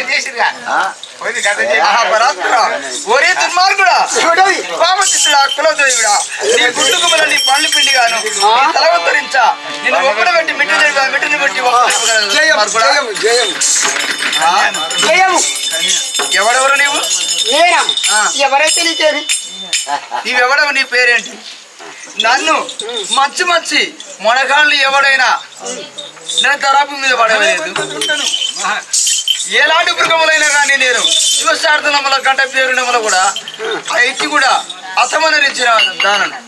చేసిరుగా పరాత్పర. ఒరే దుర్మార్గుడా. నీ గుడ్డు గుమ్మల నీ పళ్ళు పిండిగాను. నీ తల ఉత్తరించా. నిన్ను ఒక్కడ పెట్టి మిట్టు మిట్టుని ఎవడెవరు నీవు. ఎవరైతే నీకేమి నీవెవడవు? నీ పేరేంటి? నన్ను మచ్చి మచ్చి మొనగాళ్ళు ఎవడైనా నేను తరాపు మీద పడలేదు ఎలాంటి మృగములైనా కానీ నేను శివశార్థనముల గంట పేరునముల కూడా ఎత్తి కూడా అసమనరించిన దానను.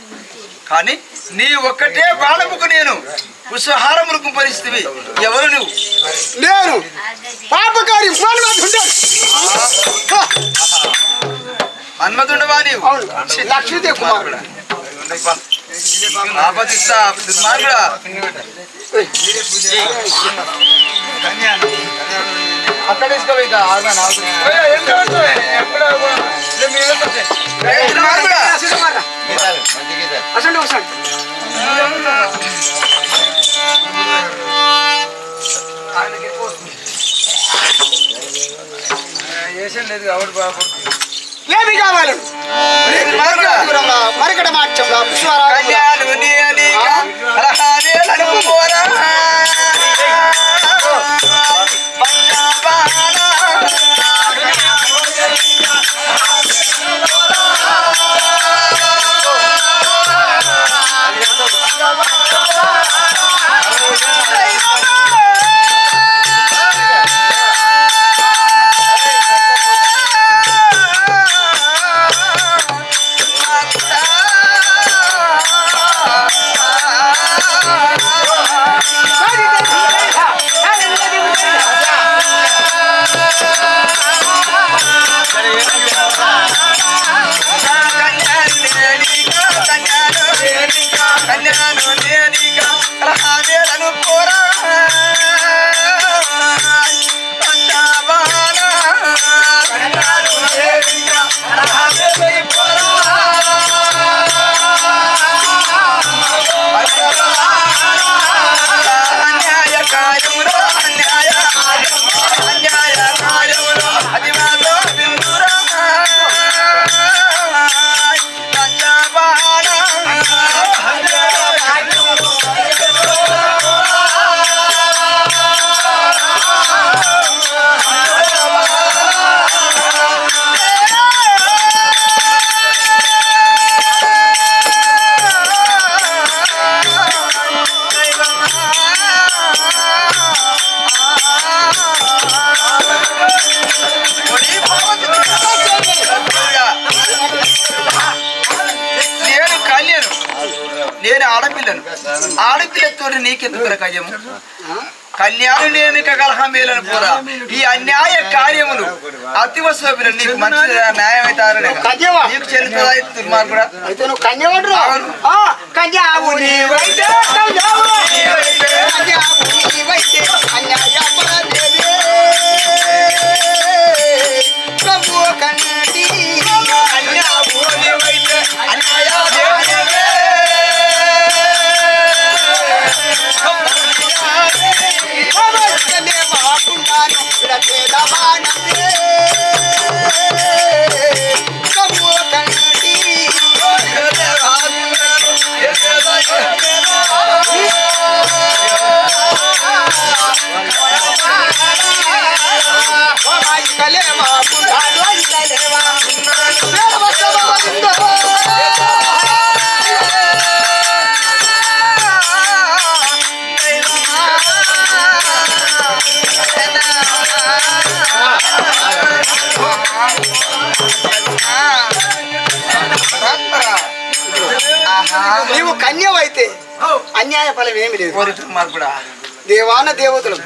కానీ నీ ఒక్కటే బాణముకు నేను పుష్పహారములకు పరిస్థితి ఎవరు నువ్వు? నేను పాపకారి మన్మథుండను. హ, మన్మధుండవా నీవు? లక్ష్మీదేవి కుమారుడు. ఆపదిస్తా దుర్మార్గుడా. అక్కడ తీసుకోవేక దుర్మార్గుడా అసలు వస్తాడు ఏమి కావాలి? దుర్మార్గుడా మరకడ మార్చంలో పుష్పరాగంలో. కన్యాలు నీయనిక అలహానేలను పోరా. కన్యాలు ఆడపిల్లను ఆడపిల్లతో నీకెందుకు కయ్యము కళ్యాణం నేను కలహం మేలను పోరా ఈ అన్యాయ కార్యములు అతివశోభిన నీకు మంచి న్యాయం అవుతారని కన్యవా? నీకు చెల్లుతుందా ఈ దుర్మార్గుడా అయితే నువ్వు కన్యవాడు అవును. కన్యావు నీవైతే కన్యావు కన్యావు నీవైతే అన్యాయపరదేవి ప్రభు నీవు కన్యవైతే అన్యాయ ఫలం ఏమి లేదు. దేవాన దేవతలు.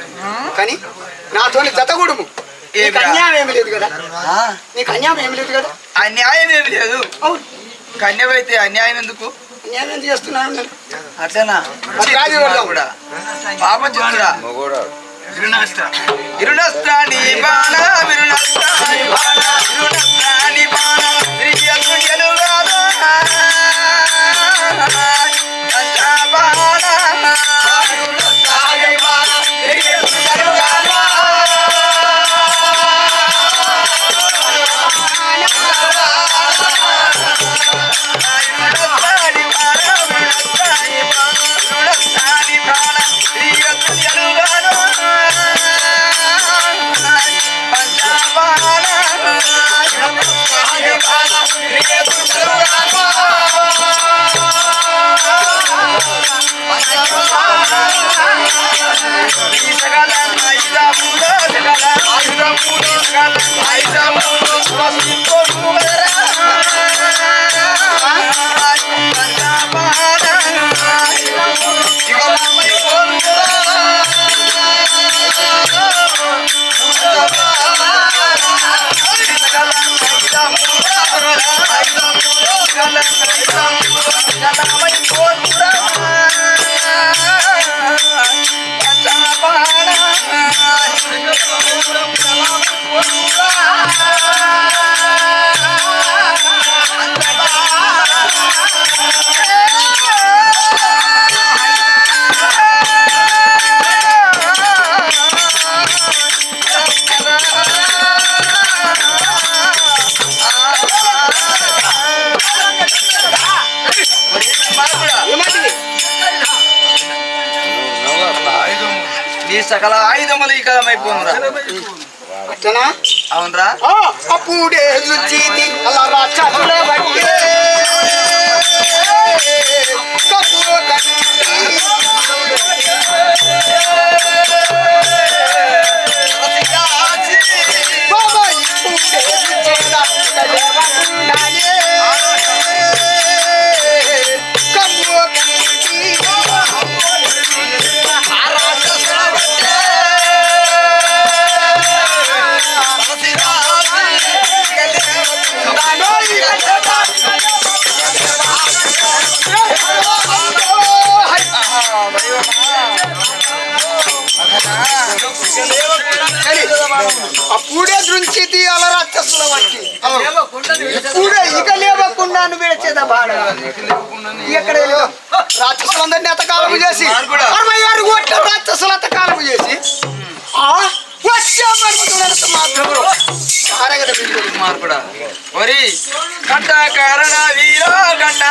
కానీ నాతోని జతగుడుము. నీ ఏమిరా? కన్యాయం ఏమి లేదు కదా? నీ కన్యాయం ఏమి లేదు కదా? అన్యాయం ఏమి లేదు. అవును. కన్యవైతే అన్యాయం ఎందుకు? అన్యాయం ఎందుకు చేస్తున్నాను నేను? అట్లనా? పాప ఇరునస్త్రాని బాణ విరునస్త్రాని బాణ బాణ Gracias. సకల ఆయుధములు ఈ కలమైపోనురా అట్టనా అవునరా? అప్పుడే అలా రాక్షసులు అతకాలము చేసి. మార్పుడా ఒరి కంట కరణ వీరో కంట.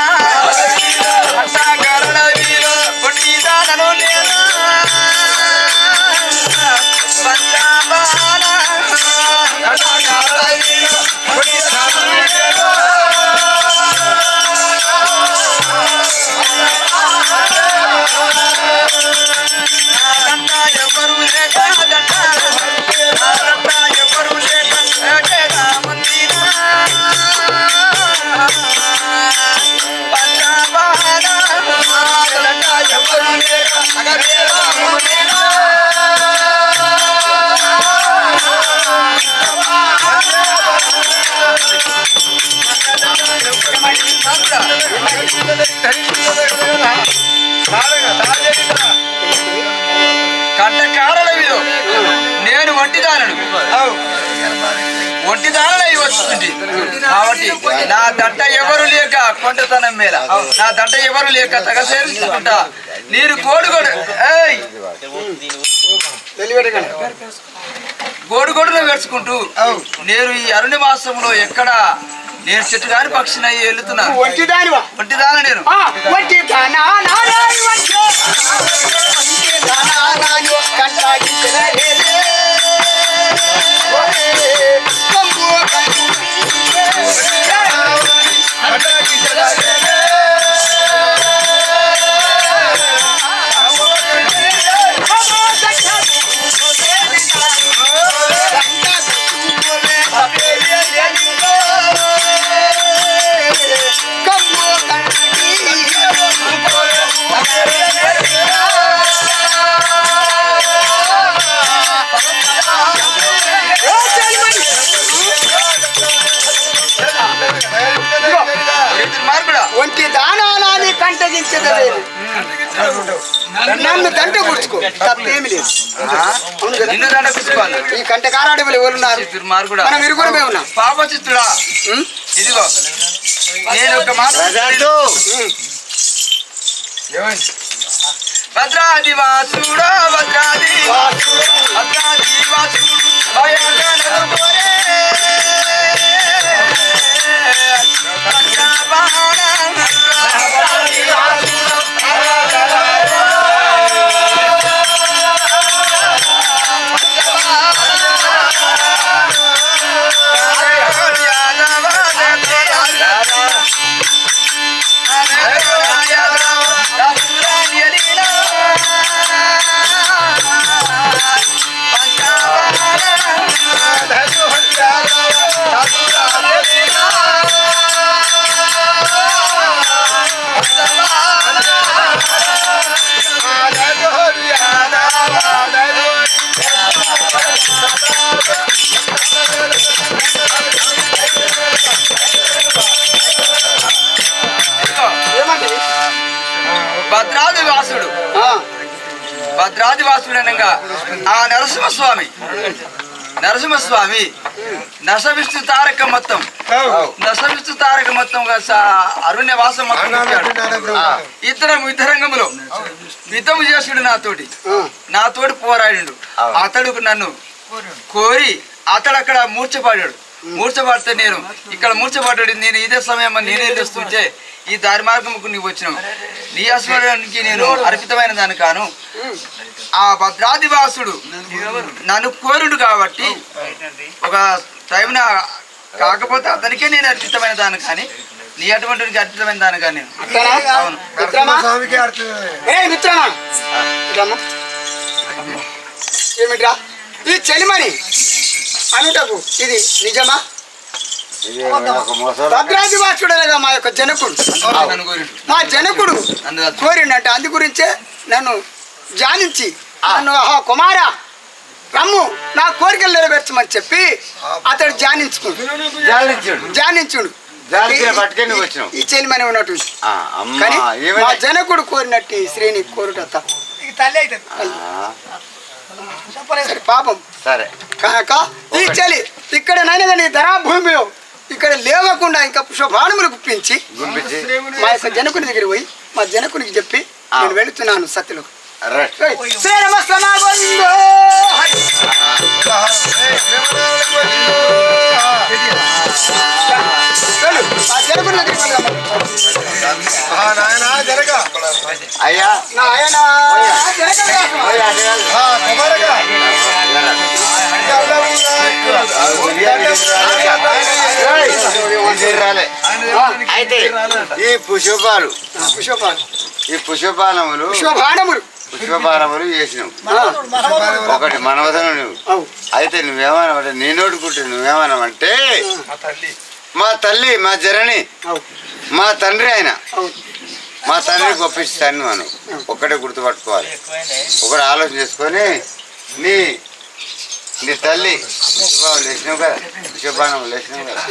కొంటతనం మేల నా దంట ఎవరు లేక తగసేరుకుంటా నీరు కోడుగోడు ఏయ్! తెలివిడగండి. గోడుగోడును వేర్చుకుంటూ. నేను ఈ అరుణి మాసంలో ఎక్కడ? నేను చెట్టు కాని పక్షిని అయ్యి వెళ్తున్నా నువ్వు ఒంటిదానివా? ఒంటిదాన నేను? ఒంటి దానా తప్పేమి లేదు నిన్ను దండ ఈ కంట కారాడవులు ఎవరున్నారు? మార్పుడా మనం ఇరుగురమే ఉన్నాం. పాపచిత్తుడా. ఉం? ఇదిగో. నేను ఒక మాట భద్రాది వాసుడా భద్రాది. భద్రాది వాసుడు అనగా ఆ నరసింహస్వామి. నరసింహస్వామి నరసవిష్ణు తారక మొత్తం. నరసవిష్ణు తారక మొత్తం అరుణ్య వాసం మొత్తం. ఇద్దరం యుద్ధరంగంలో యుద్ధము చేసుడు నాతోటి. నాతోటి పోరాడిండు. అతడు నన్ను కోరి అతడు అక్కడ మూర్చపడాడు మూర్చబడితే నేను. ఇక్కడ మూర్చబడ్డాడు నేను ఇదే సమయం నేనే తెలుస్తుంటే ఈ దారి మార్గముకు నీవు వచ్చినావు. నీ ఆశ్రయానికి నేను అర్పితమైన దాని కాను. ఆ భద్రాదివాసుడు నన్ను కోరుడు కాబట్టి ఒక టైంన కాకపోతే అతనికే నేను అర్పితమైన దాని కానీ నీ అటువంటి అర్పితమైన దాని కానీ? అవును. ఏమిట్రా? ఈ చెలిమని. అనుటకు ఇది నిజమా? భద్రాది వాసుడనగా మా యొక్క జనకుడు. మా జనకుడు కోరిండంటే అందు గురించే నన్ను ధ్యానించి నన్ను ఆహా కుమార రమ్ము నా కోరికలు నెరవేర్చమని చెప్పి అతడు జాలించుడు ధ్యానించుడు ఈ చెలిమని ఉన్నట్టు ఆ, అమ్మా కానీ మా జనకుడు కోరినట్టు ఈ శ్రేణి కోరుట పాపం. సరే. కనుక ఈ చలి ఇక్కడ నైనా కానీ ధరా భూమిలో ఇక్కడ లేవకుండా ఇంకా పుష్పబాణములు గుప్పించి గుంపించి. మా యొక్క జనకుని దగ్గర పోయి మా జనకునికి చెప్పి ఆ. నేను వెళుతున్నాను సత్యలో రైట్. ఇది రాలే. అయితే ఈ పుష్పాలు ఆ, పుష్పబాణం ఈ పుష్పబాణములు పుష్పబాణములు. పుష్పబాణములు చేసినావు. ఒకటి మనవదను నువ్వు. అయితే నువ్వేమన్నావంటే నేనోడుకుంటే నువ్వేమన్నావంటే మా తల్లి. మా జరణి. మా తండ్రి ఆయన. మా తండ్రి గొప్పిస్తాను మనం ఒక్కటే గుర్తుపట్టుకోవాలి. ఒకటి ఆలోచన చేసుకొని నీ నీ తల్లి. పుష్పబాణం లేచినావు కదా పుష్పబాణం లేచినావు కదా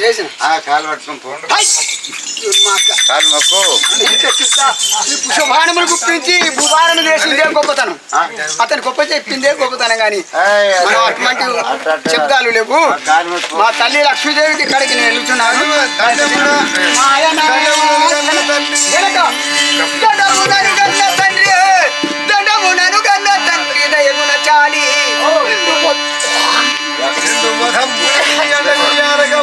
కాలు పట్టుకొని పో. కాలు మొక్కు. గుప్పించి భూభారణ చేసిందే గొప్పతనం? అతను గొప్ప చెప్పిందే గొప్పతనం కానీ అటువంటి శబ్దాలు లేవు. మా తల్లి లక్ష్మీదేవికి ఇక్కడికి నేను వెళ్తున్నాను. తండ్రి. దండమునను గన్న తండ్రి. దయగుణ చాలి. يا رجل يا رجل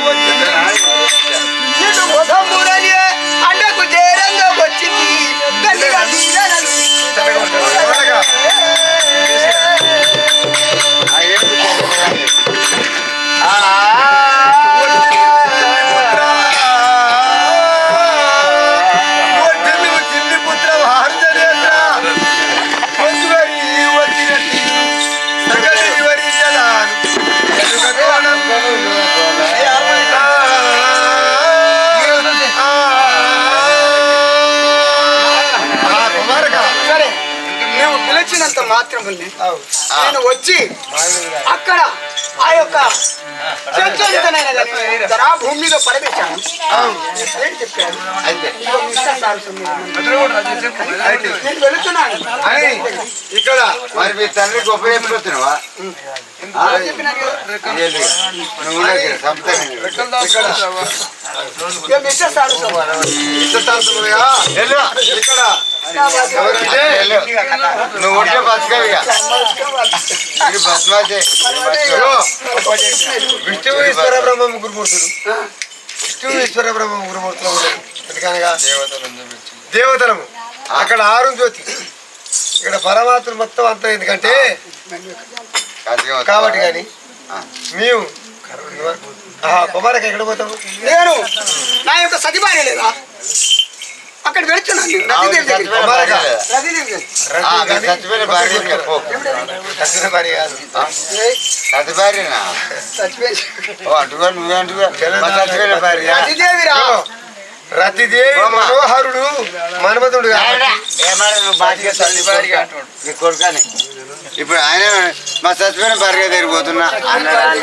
యొక్క భూమి మీద పడవేశాను ఏం నేను వెళుతున్నాను. ఇక్కడ మరి మీ తండ్రి గొప్ప వెళ్ళు. ఇక్కడ. నువ్వు ఉంటే బతకవు ఇదిగో, విష్ణువు ఈశ్వర బ్రహ్మ ముగ్గురు మూర్తులు విష్ణువు ఈశ్వర బ్రహ్మ ముగ్గురు మూర్తులు ఉన్నాయి. ఎందుకనగా దేవతలము. అక్కడ ఆరు జ్యోతి. ఇక్కడ పరమాత్మ మొత్తం అంతా ఎందుకంటే కాబట్టి కానీ మేము కుమారక ఎక్కడ పోతాము నేను నా యొక్క సతిభార్య లేదా? అక్కడ వెళుతున్నాను నేను. రతిదేవి దగ్గరికి. కుమారక రతిదేవి దగ్గరికి. చచ్చిపోయిన భార్య చెప్పు చచ్చిన భార్య కాదు. ఏయ్, చచ్చి భార్యనా? చచ్చిపోయింది. ఓ అంటుగా నువ్వే అంటుగా. మా చచ్చిపోయిన భార్య? రతిదేవిరా. ఇదిగో, రతిదేవి అమ్మా. మనోహరుడు మన్మధుడు ఇప్పుడు ఆయన మా చచ్చిపోయిన భార్య దగ్గర పోతున్నా. అన్నాడు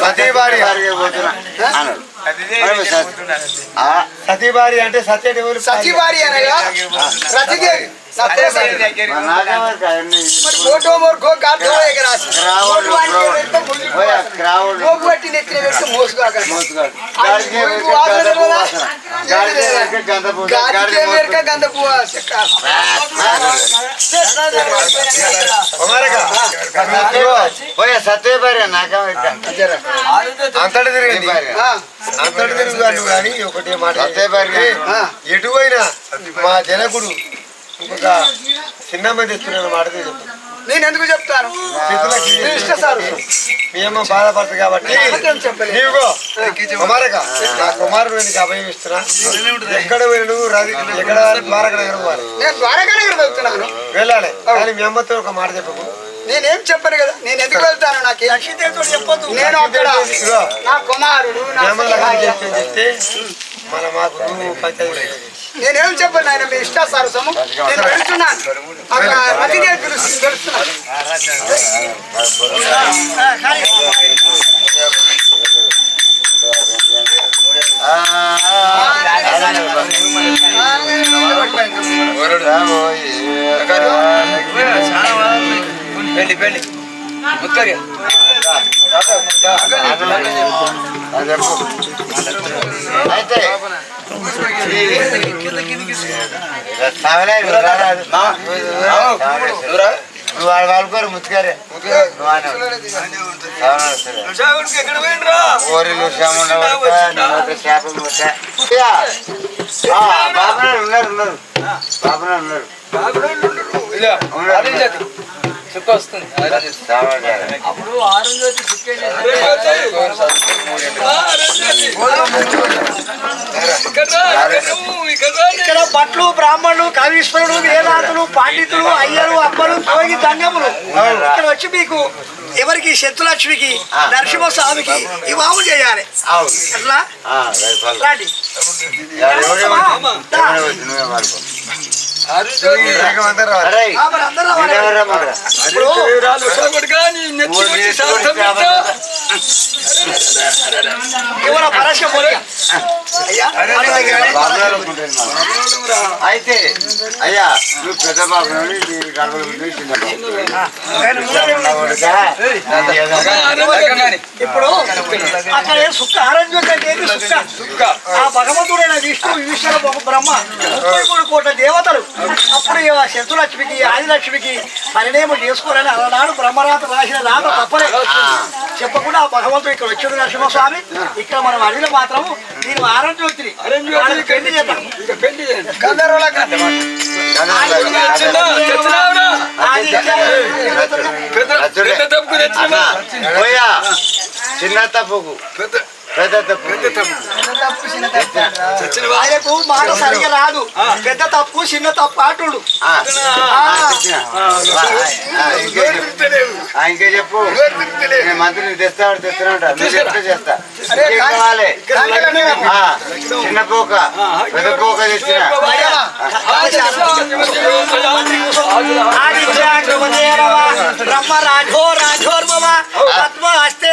సతీ భార్య భార్య పోతున్నా. అన్నాడు. మరి సత్- ఆ, సతీ భార్య అంటే సత్యదేవులు సచివారి అనగా రతిదేవి నా తెలుసు అది. మరి నాకెవరు కాదండి? మరి ఫోటో మోర్కో గాటో ఎగరాసి క్రావుడు, ఫోటో అంటే క్రావుడు. వెళ్తే ముందు ఓయ్, క్రావుడు. మోపు పట్టి నెత్తిన పెడితే మోసుగాక మోసుగాడు. అది గాడికే పోయి వెనక వాసన గంధపు కదా? వాసన. గాడికే వెనక గంధపు వాసన. గాడికే గాడిద వెనక మోసుగాడు. గంధ పువ్వు చెక్క. కుమారక ఇదిగో, పోయా సత్య భార్య నాకేమో ఇక్కడ అంతటి తిరిగింది భార్య ఆ, అంతటి తిరుగు కానీ ఒకటే మాట సత్య భార్య ఆ. ఎటు పోయినా మా జనకుడు ఇంకొక చిన్న మంది ఇస్తున్నాను మాట నేను ఎందుకు చెప్తాను? చేతులకి మీ ఇష్ట సార్. మీ అమ్మ బాధపడుతుంది కాబట్టి కుమారక నా కుమారుడు నీకు అభయం ఇస్తున్నా. ఎక్కడ రవి ఎక్కడ ద్వారక నగరం పోవాలి. నేను ద్వారకా నగర్ వెళ్తున్నాను. వెళ్ళాలి. కానీ మీ అమ్మతో ఒక మాట చెప్పకు. నేనేం చెప్పను కదా? నేను ఎందుకు వెళ్తాను నాకు? చెప్పొద్దు. నేను అక్కడ నా కుమారుడు మన మాకు నువ్వు పంచాయతీ నేనేం చెప్పను ఆయన? మీ ఇష్ట సరసము నేను వెళ్తున్నాను. అక్కడ అతిథి పిలుస్తుంది వెళ్తున్నాను ముద్ద యా. ఆ, బాబునాడు ఉన్నారు ఉన్నారు. బాబునాడు ఉన్నారు. ఉన్నారు. చుక్క వస్తుంది. సామాన్యాలు. ఇక్కడ భట్లు బ్రాహ్మణులు కవీశ్వరుడు వేదాంతులు పండితులు అయ్యలు అబ్బలు జోగి దంగములు ఇక్కడ వచ్చి మీకు ఎవరికి? శత్రులక్ష్మికి నరసింహస్వామికి చేయాలి. అవును. ఎట్లా ఆ, రైట్ వాళ్ళు. రాండి. అయితే అయ్యా నువ్వు పెద్ద బాబు ఇప్పుడు అక్కడ సుక్క ఆరంజ్యం అంటే సుక్క? ఆ భగవంతుడైన విష్ణు విష్ణు బ్రహ్మ ముప్పై మూడు కోట్ల దేవతలు. అప్పుడు శత్రులక్ష్మికి ఆదిలక్ష్మికి పరిణయం చేసుకోవాలని అలనాడు బ్రహ్మరాత రాసిన రాత తప్పలే చెప్పకుండా ఆ భగవంతుడు ఇక్కడ వచ్చాడు నరసింహస్వామి ఇక్కడ మనం అడవిలో మాత్రము నేను ఆరంజ్యోతిని పెళ్ళి చేద్దాం పోయా చిన్న తప్పుకు పెద్ద తప్పు. తప్పు చిన్న తప్పు ఆయనకు మాట సరిగా రాదు. పెద్ద తప్పు చిన్న తప్పు ఇంకే చెప్పు. నేను మంత్రిని తెస్తాడు తెస్తున్నా నువ్వు చెప్తే చేస్తా? ఇంకేం కావాలి? ఆ, చిన్న పోక. పెద్ద పోక తెచ్చిన. బ్రహ్మ రాఘో రాఘోర్మవ పద్మ హస్తే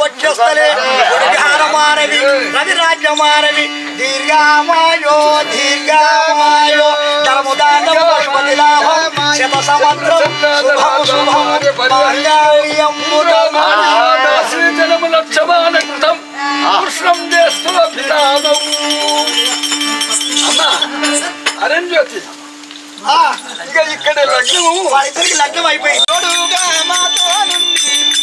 వక్షస్థలే మారవి రవి రాజ్య మారవి దీర్ఘామాయో దీర్ఘామాయో ధర్మదానం పశుపతి లాభం శత సంవత్సరం శుభం శుభం కృష్ణం చేస్తున్న పితామం అమ్మా అరణ్యోతి ఇక ఇక్కడ లగ్నము. వాళ్ళిద్దరికి లగ్నం అయిపోయింది